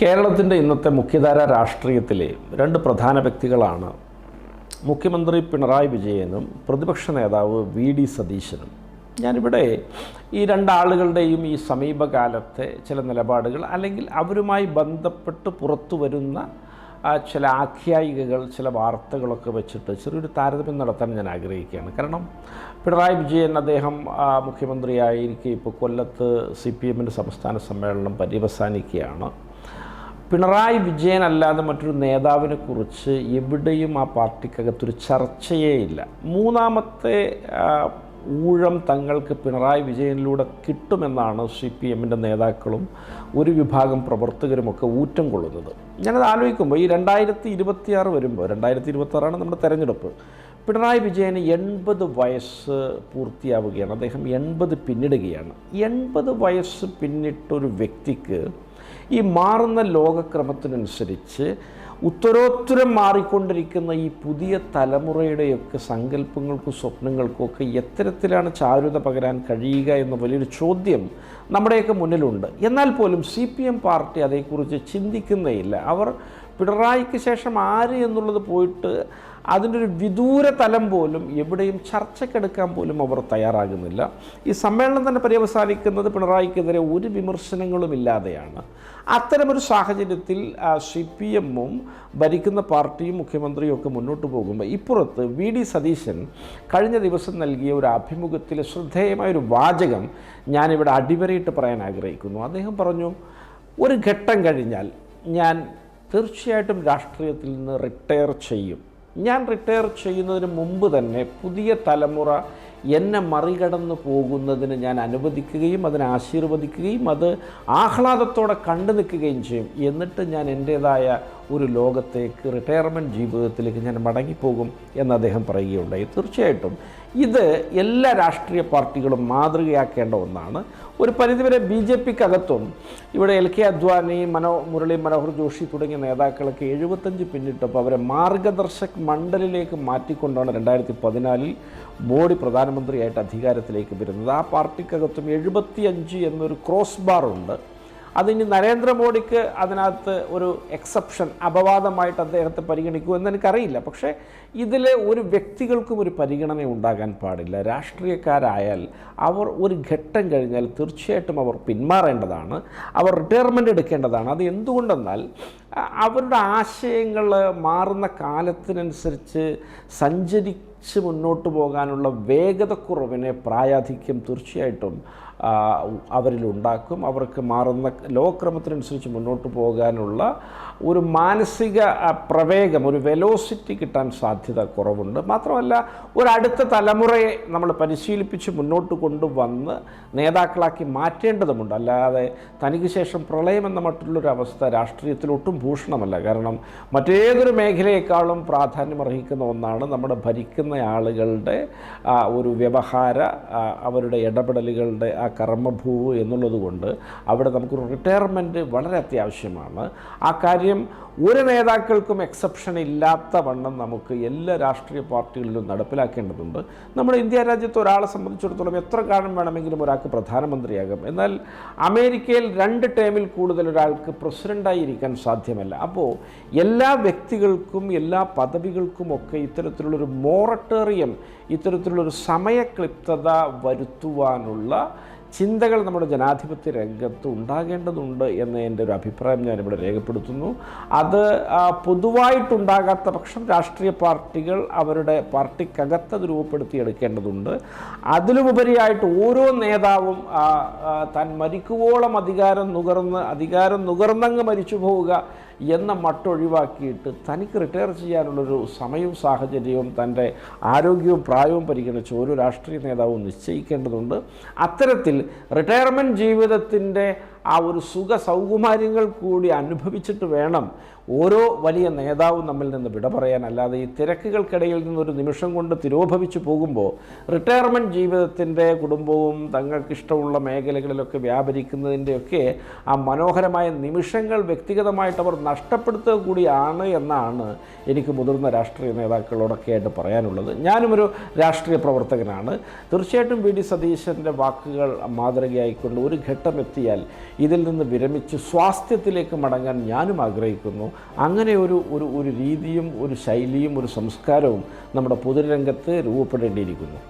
കേരളത്തിന്റെ ഇന്നത്തെ മുഖ്യധാര രാഷ്ട്രീയത്തിലെ രണ്ട് പ്രധാന വ്യക്തികളാണ് മുഖ്യമന്ത്രി പിണറായി വിജയനും പ്രതിപക്ഷ നേതാവ് വി ഡി സതീശനും. ഞാനിവിടെ ഈ രണ്ടാളുകളുടെയും ഈ സമീപകാലത്തെ ചില നിലപാടുകൾ അല്ലെങ്കിൽ അവരുമായി ബന്ധപ്പെട്ട് പുറത്തു വരുന്ന ചില ആഖ്യായികകൾ ചില വാർത്തകളൊക്കെ വെച്ചിട്ട് ചെറിയൊരു താരതമ്യം നടത്താൻ ഞാൻ ആഗ്രഹിക്കുകയാണ്. കാരണം പിണറായി വിജയൻ അദ്ദേഹം മുഖ്യമന്ത്രിയായിരിക്കെ ഇപ്പോൾ കൊല്ലത്ത് സി പി എമ്മിന്റെ സംസ്ഥാന സമ്മേളനം പര്യവസാനിക്കുകയാണ്. പിണറായി വിജയൻ അല്ലാതെ മറ്റൊരു നേതാവിനെ കുറിച്ച് എവിടെയും ആ പാർട്ടിക്കകത്തൊരു ചർച്ചയേ ഇല്ല. മൂന്നാമത്തെ ഊഴം തങ്ങൾക്ക് പിണറായി വിജയനിലൂടെ കിട്ടുമെന്നാണ് സി പി എമ്മിന്റെ നേതാക്കളും ഒരു വിഭാഗം പ്രവർത്തകരുമൊക്കെ ഊറ്റം കൊള്ളുന്നത്. ഞാനത് ആലോചിക്കുമ്പോൾ ഈ രണ്ടായിരത്തി ഇരുപത്തിയാറ് വരുമ്പോൾ രണ്ടായിരത്തി ഇരുപത്തിയാറാണ് നമ്മുടെ തെരഞ്ഞെടുപ്പ് പിണറായി വിജയന് എൺപത് വയസ്സ് പൂർത്തിയാവുകയാണ്. അദ്ദേഹം എൺപത് പിന്നിടുകയാണ്. എൺപത് വയസ്സ് പിന്നിട്ടൊരു വ്യക്തിക്ക് ഈ മാറുന്ന ലോകക്രമത്തിനനുസരിച്ച് ഉത്തരോത്തരം മാറിക്കൊണ്ടിരിക്കുന്ന ഈ പുതിയ തലമുറയുടെയൊക്കെ സങ്കല്പങ്ങൾക്കും സ്വപ്നങ്ങൾക്കും ഒക്കെ എത്തരത്തിലാണ് ചാരുത പകരാൻ കഴിയുക എന്ന വലിയൊരു ചോദ്യം നമ്മുടെയൊക്കെ മുന്നിലുണ്ട്. എന്നാൽ പോലും സി പി എം പാർട്ടി അതേക്കുറിച്ച് ചിന്തിക്കുന്നേയില്ല അവർ പിണറായിക്ക് ശേഷം ആര് എന്നുള്ളത് പോയിട്ട് അതിന്റെ ഒരു വിദൂര തലം പോലും എവിടെയും ചർച്ചക്കെടുക്കാൻ പോലും അവർ തയ്യാറാകുന്നില്ല. ഈ സമ്മേളനം തന്നെ പര്യവസാനിക്കുന്നത് പിണറായിക്കെതിരെ ഒരു വിമർശനങ്ങളും ഇല്ലാതെയാണ്. അത്തരമൊരു സാഹചര്യത്തിൽ സി പി എമ്മും ഭരിക്കുന്ന പാർട്ടിയും മുഖ്യമന്ത്രിയും ഒക്കെ മുന്നോട്ട് പോകുമ്പോൾ ഇപ്പുറത്ത് വി ഡി സതീശൻ കഴിഞ്ഞ ദിവസം നൽകിയ ഒരു അഭിമുഖത്തിലെ ശ്രദ്ധേയമായ ഒരു വാചകം ഞാനിവിടെ അടിവരയിട്ട് പറയാൻ ആഗ്രഹിക്കുന്നു. അദ്ദേഹം പറഞ്ഞു ഒരു ഘട്ടം കഴിഞ്ഞാൽ ഞാൻ തീർച്ചയായിട്ടും രാഷ്ട്രീയത്തിൽ നിന്ന് റിട്ടയർ ചെയ്യും. ഞാൻ റിട്ടയർ ചെയ്യുന്നതിന് മുമ്പ് തന്നെ പുതിയ തലമുറ എന്നെ മറികടന്നു പോകുന്നതിന് ഞാൻ അനുവദിക്കുകയും അതിനെ ആശീർവദിക്കുകയും അത് ആഹ്ലാദത്തോടെ കണ്ടു നിൽക്കുകയും ചെയ്യും. എന്നിട്ട് ഞാൻ എന്റേതായ ഒരു ലോകത്തേക്ക് റിട്ടയർമെന്റ് ജീവിതത്തിലേക്ക് ഞാൻ മടങ്ങിപ്പോകും എന്ന് അദ്ദേഹം പറയുകയുണ്ടായി. തീർച്ചയായിട്ടും ഇത് എല്ലാ രാഷ്ട്രീയ പാർട്ടികളും മാതൃകയാക്കേണ്ട ഒന്നാണ്. ഒരു പരിധിവരെ ബി ജെ പിക്കകത്തും ഇവിടെ എൽ കെ അദ്വാനി മനോ മുരളി മനോഹർ ജോഷി തുടങ്ങിയ നേതാക്കളൊക്കെ എഴുപത്തഞ്ച് പിന്നിട്ടപ്പോൾ അവരെ മാർഗദർശക് മണ്ഡലിലേക്ക് മാറ്റിക്കൊണ്ടാണ് രണ്ടായിരത്തി പതിനാലിൽ മോഡി പ്രധാനമന്ത്രിയായിട്ട് അധികാരത്തിലേക്ക് വരുന്നത്. ആ പാർട്ടിക്കകത്തും എഴുപത്തിയഞ്ച് എന്നൊരു ക്രോസ് ബാറുണ്ട് അതിനി നരേന്ദ്രമോദിക്ക് അതിനകത്ത് ഒരു എക്സെപ്ഷൻ അപവാദമായിട്ട് അദ്ദേഹത്തെ പരിഗണിക്കൂ എന്ന് എനിക്കറിയില്ല പക്ഷേ ഇതിൽ ഒരു വ്യക്തികൾക്കും ഒരു പരിഗണന ഉണ്ടാകാൻ പാടില്ല. രാഷ്ട്രീയക്കാരായാൽ അവർ ഒരു ഘട്ടം കഴിഞ്ഞാൽ തീർച്ചയായിട്ടും അവർ പിന്മാറേണ്ടതാണ്. അവർ റിട്ടയർമെന്റ് എടുക്കേണ്ടതാണ്. അത് എന്തുകൊണ്ടെന്നാൽ അവരുടെ ആശയങ്ങൾ മാറുന്ന കാലത്തിനനുസരിച്ച് സഞ്ചരിച്ച് മുന്നോട്ട് പോകാനുള്ള വേഗതക്കുറവിനെ പ്രായാധിക്യം തീർച്ചയായിട്ടും അവരിലുണ്ടാക്കും അവർക്ക് മാറുന്ന ലോകക്രമത്തിനനുസരിച്ച് മുന്നോട്ട് പോകാനുള്ള ഒരു മാനസിക പ്രവേഗം ഒരു വെലോസിറ്റി കിട്ടാൻ സാധ്യത കുറവുണ്ട്. മാത്രമല്ല ഒരു അടുത്ത തലമുറയെ നമ്മൾ പരിശീലിപ്പിച്ച് മുന്നോട്ട് കൊണ്ടുവന്ന് നേതാക്കളാക്കി മാറ്റേണ്ടതുമുണ്ട്. അല്ലാതെ തനിക്ക് ശേഷം പ്രളയം എന്ന മറ്റുള്ളൊരു അവസ്ഥ രാഷ്ട്രീയത്തിൽ ഒട്ടും ഭൂഷണമല്ല. കാരണം മറ്റേതൊരു മേഖലയെക്കാളും പ്രാധാന്യമർഹിക്കുന്ന ഒന്നാണ് നമ്മുടെ ഭരിക്കുന്ന ആളുകളുടെ ആ, ഒരു വ്യവഹാര അവരുടെ ഇടപെടലുകളുടെ ആ കർമ്മഭൂവ് എന്നുള്ളത് കൊണ്ട് അവിടെ നമുക്കൊരു റിട്ടയർമെന്റ് വളരെ അത്യാവശ്യമാണ്. ആ കാര്യം ഒരു നേതാക്കൾക്കും എക്സെപ്ഷൻ ഇല്ലാത്ത വണ്ണം നമുക്ക് എല്ലാ രാഷ്ട്രീയ പാർട്ടികളിലും നടപ്പിലാക്കേണ്ടതുണ്ട്. നമ്മുടെ ഇന്ത്യ രാജ്യത്ത് ഒരാളെ സംബന്ധിച്ചിടത്തോളം എത്ര കാലം വേണമെങ്കിലും ഒരാൾക്ക് പ്രധാനമന്ത്രിയാകും. എന്നാൽ അമേരിക്കയിൽ രണ്ട് ടേമിൽ കൂടുതൽ ഒരാൾക്ക് പ്രസിഡന്റായി ഇരിക്കാൻ സാധ്യമല്ല. അപ്പോൾ എല്ലാ വ്യക്തികൾക്കും എല്ലാ പദവികൾക്കും ഒക്കെ ഇത്തരത്തിലുള്ളൊരു മോറട്ടേറിയം ഇത്തരത്തിലുള്ളൊരു സമയക്ലിപ്തത വരുത്തുവാനുള്ള ചിന്തകൾ നമ്മുടെ ജനാധിപത്യ രംഗത്ത് ഉണ്ടാകേണ്ടതുണ്ട് എന്ന എന്റെ ഒരു അഭിപ്രായം ഞാനിവിടെ രേഖപ്പെടുത്തുന്നു. അത് പൊതുവായിട്ടുണ്ടാകാത്ത പക്ഷം രാഷ്ട്രീയ പാർട്ടികൾ അവരുടെ പാർട്ടിക്കകത്ത് അത് രൂപപ്പെടുത്തിയെടുക്കേണ്ടതുണ്ട്. അതിലുമുപരിയായിട്ട് ഓരോ നേതാവും താൻ മരിക്കുവോളം അധികാരം നുകർന്ന് അധികാരം നുകർന്നങ്ങ് മരിച്ചു പോവുക എന്ന മട്ടൊഴിവാക്കിയിട്ട് തനിക്ക് റിട്ടയർ ചെയ്യാനുള്ളൊരു സമയവും സാഹചര്യവും തന്റെ ആരോഗ്യവും പ്രായവും പരിഗണിച്ച് ഓരോ രാഷ്ട്രീയ നേതാവും നിശ്ചയിക്കേണ്ടതുണ്ട്. അത്തരത്തിൽ റിട്ടയർമെന്റ് ജീവിതത്തിന്റെ ആ ഒരു സുഖ സൗകുമാര്യങ്ങൾ കൂടി അനുഭവിച്ചിട്ട് വേണം ഓരോ വലിയ നേതാവും നമ്മിൽ നിന്ന് വിട പറയാൻ. അല്ലാതെ ഈ തിരക്കുകൾക്കിടയിൽ നിന്നൊരു നിമിഷം കൊണ്ട് തിരോഭവിച്ചു പോകുമ്പോൾ റിട്ടയർമെന്റ് ജീവിതത്തിന്റെ കുടുംബവും തങ്ങൾക്കിഷ്ടമുള്ള മേഖലകളിലൊക്കെ വ്യാപരിക്കുന്നതിന്റെയൊക്കെ ആ മനോഹരമായ നിമിഷങ്ങൾ വ്യക്തിഗതമായിട്ട് അവർ നഷ്ടപ്പെടുത്തുക കൂടിയാണ് എന്നാണ് എനിക്ക് മുതിർന്ന രാഷ്ട്രീയ നേതാക്കളോടൊക്കെ ആയിട്ട് പറയാനുള്ളത്. ഞാനും ഒരു രാഷ്ട്രീയ പ്രവർത്തകനാണ്. തീർച്ചയായിട്ടും വി. ഡി. സതീശന്റെ വാക്കുകൾ മാതൃകയായിക്കൊണ്ട് ഒരു ഘട്ടം എത്തിയാൽ ഇതിൽ നിന്ന് വിരമിച്ച് സ്വാസ്ഥ്യത്തിലേക്ക് മടങ്ങാൻ ഞാനും ആഗ്രഹിക്കുന്നു. അങ്ങനെ ഒരു ഒരു ഒരു രീതിയും ഒരു ശൈലിയും ഒരു സംസ്കാരവും നമ്മുടെ പൊതുരംഗത്ത് രൂപപ്പെടേണ്ടിയിരിക്കുന്നു.